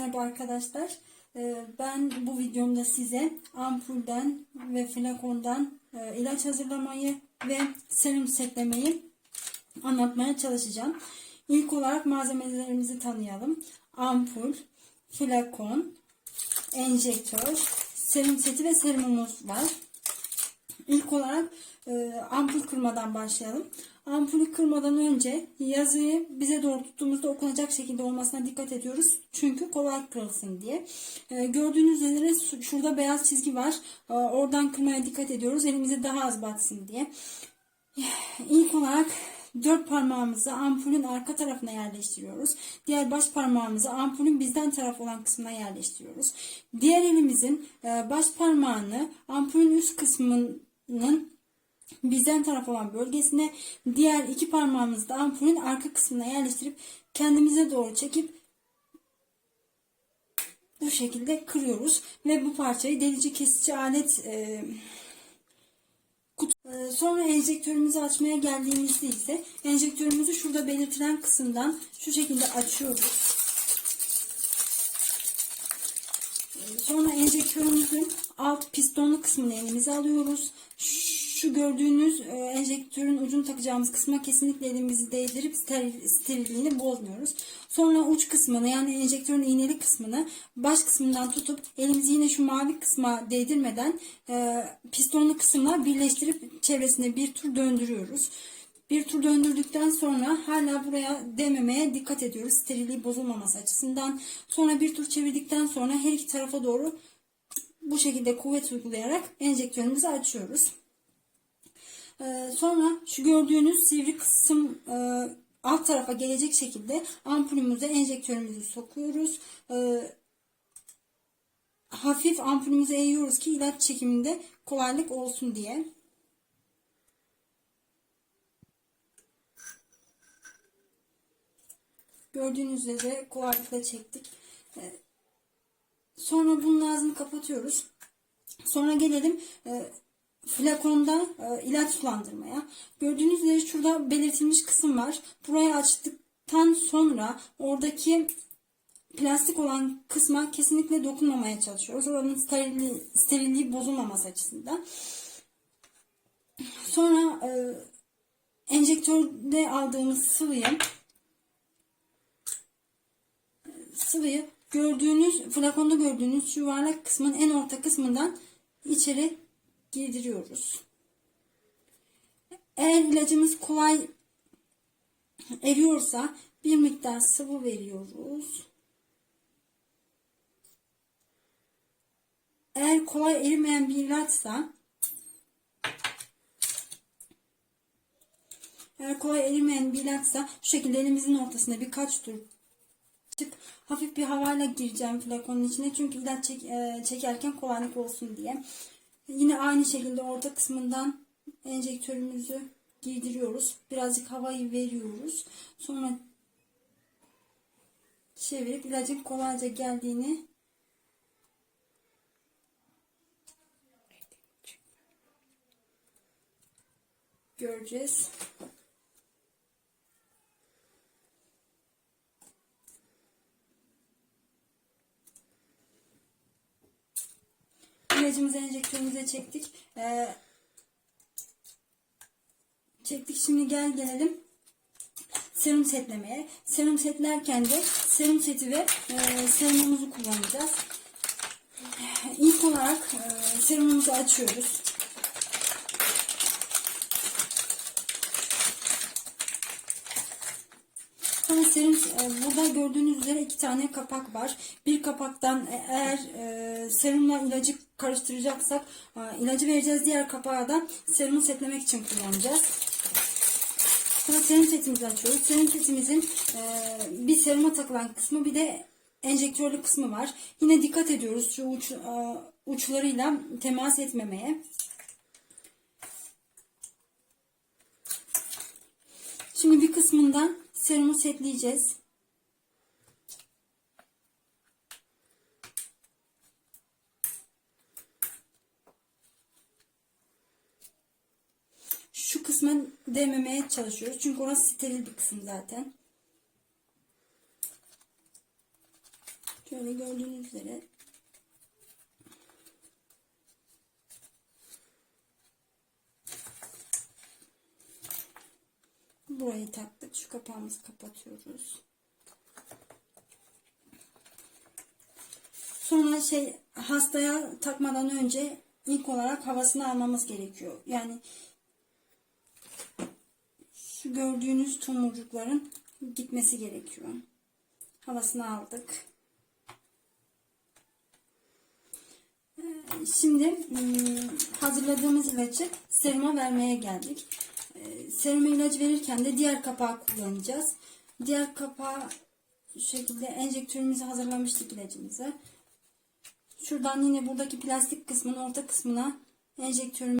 Merhaba arkadaşlar. Ee, Ben bu videomda size ampulden ve flakondan e, ilaç hazırlamayı ve serum setlemeyi anlatmaya çalışacağım. İlk olarak malzemelerimizi tanıyalım. Ampul, flakon, enjektör, serum seti ve serumumuz var. İlk olarak e, ampul kırmadan başlayalım. Ampulü kırmadan önce yazıyı bize doğru tuttuğumuzda okunacak şekilde olmasına dikkat ediyoruz. Çünkü kolay kırılsın diye. E, gördüğünüz üzere şurada beyaz çizgi var. E, oradan kırmaya dikkat ediyoruz. Elimize daha az batsın diye. İlk olarak dört parmağımızı ampulün arka tarafına yerleştiriyoruz. Diğer baş parmağımızı ampulün bizden taraf olan kısmına yerleştiriyoruz. Diğer elimizin e, baş parmağını ampulün üst kısmının bizden taraf olan bölgesine diğer iki parmağımızı da ampulün arka kısmına yerleştirip kendimize doğru çekip bu şekilde kırıyoruz ve bu parçayı delici kesici alet e, Ee, Sonra enjektörümüzü açmaya geldiğimizde ise enjektörümüzü şurada belirtilen kısımdan şu şekilde açıyoruz. Ee, Sonra enjektörümüzün alt pistonlu kısmını elimize alıyoruz. Şu gördüğünüz e, enjektörün ucunu takacağımız kısma kesinlikle elimizi değdirip steril, sterilliğini bozmuyoruz. Sonra uç kısmını yani enjektörün iğneli kısmını baş kısmından tutup elimizi yine şu mavi kısma değdirmeden e, pistonlu kısımla birleştirip çevresine bir tur döndürüyoruz. Bir tur döndürdükten sonra hala buraya dememeye dikkat ediyoruz. Sterilliği bozulmaması açısından. Sonra bir tur çevirdikten sonra her iki tarafa doğru bu şekilde kuvvet uygulayarak enjektörümüzü açıyoruz. Ee, sonra şu gördüğünüz sivri kısım e, alt tarafa gelecek şekilde ampulümüze enjektörümüzü sokuyoruz. Ee, hafif ampulümüzü eğiyoruz ki ilaç çekiminde kolaylık olsun diye. Gördüğünüz üzere kolaylıkla çektik. Ee, Sonra bunun ağzını kapatıyoruz. Sonra gelelim e, flakonda e, ilaç sulandırmaya. Gördüğünüz üzere şurada belirtilmiş kısım var. Burayı açtıktan sonra oradaki plastik olan kısma kesinlikle dokunmamaya çalışıyoruz. Oranın sterilliği, sterilliği bozulmaması açısından. Sonra e, enjektörde aldığımız sıvıyı sıvıyı gördüğünüz flakonda gördüğünüz yuvarlak kısmın en orta kısmından içeri girdiriyoruz. Eğer ilacımız kolay eriyorsa bir miktar sıvı veriyoruz. Eğer kolay erimeyen bir ilaçsa eğer kolay erimeyen bir ilaçsa şu şekilde elimizin ortasına birkaç tur hafif bir havayla gireceğim flakonun içine çünkü ilaç çek, e, çekerken kolaylık olsun diye. Yine aynı şekilde orta kısmından enjektörümüzü giydiriyoruz. Birazcık havayı veriyoruz. Sonra çevirip ilacın kolayca geldiğini göreceğiz. İlacımızı enjektörümüze çektik. Ee, çektik. Şimdi gel gelelim serum setlemeye. Serum setlerken de serum seti ve e, serumumuzu kullanacağız. İlk olarak e, serumumuzu açıyoruz. Serum e, burada gördüğünüz üzere iki tane kapak var. Bir kapaktan e- eğer e, serumla ilacı karıştıracaksak e, ilacı vereceğiz. Diğer kapağı da serumu setlemek için kullanacağız. Sonra serum setimizi açıyoruz. Serum setimizin e, bir seruma takılan kısmı bir de enjektörlü kısmı var. Yine dikkat ediyoruz şu uç, e, uçlarıyla temas etmemeye. Şimdi bir kısmından serumu setleyeceğiz. Şu kısma değmemeye çalışıyoruz. Çünkü orası steril bir kısım zaten. Şöyle gördüğünüz üzere burayı taktık. Şu kapağımızı kapatıyoruz. Sonra şey hastaya takmadan önce ilk olarak havasını almamız gerekiyor. Yani şu gördüğünüz tomurcukların gitmesi gerekiyor. Havasını aldık. Ee, Şimdi hmm, hazırladığımız ilacı seruma vermeye geldik. Ee, Seruma ilacı verirken de diğer kapağı kullanacağız. Diğer kapağı şu şekilde enjektörümüzü hazırlamıştık ilacımızı. Şuradan yine buradaki plastik kısmın orta kısmına enjektörümü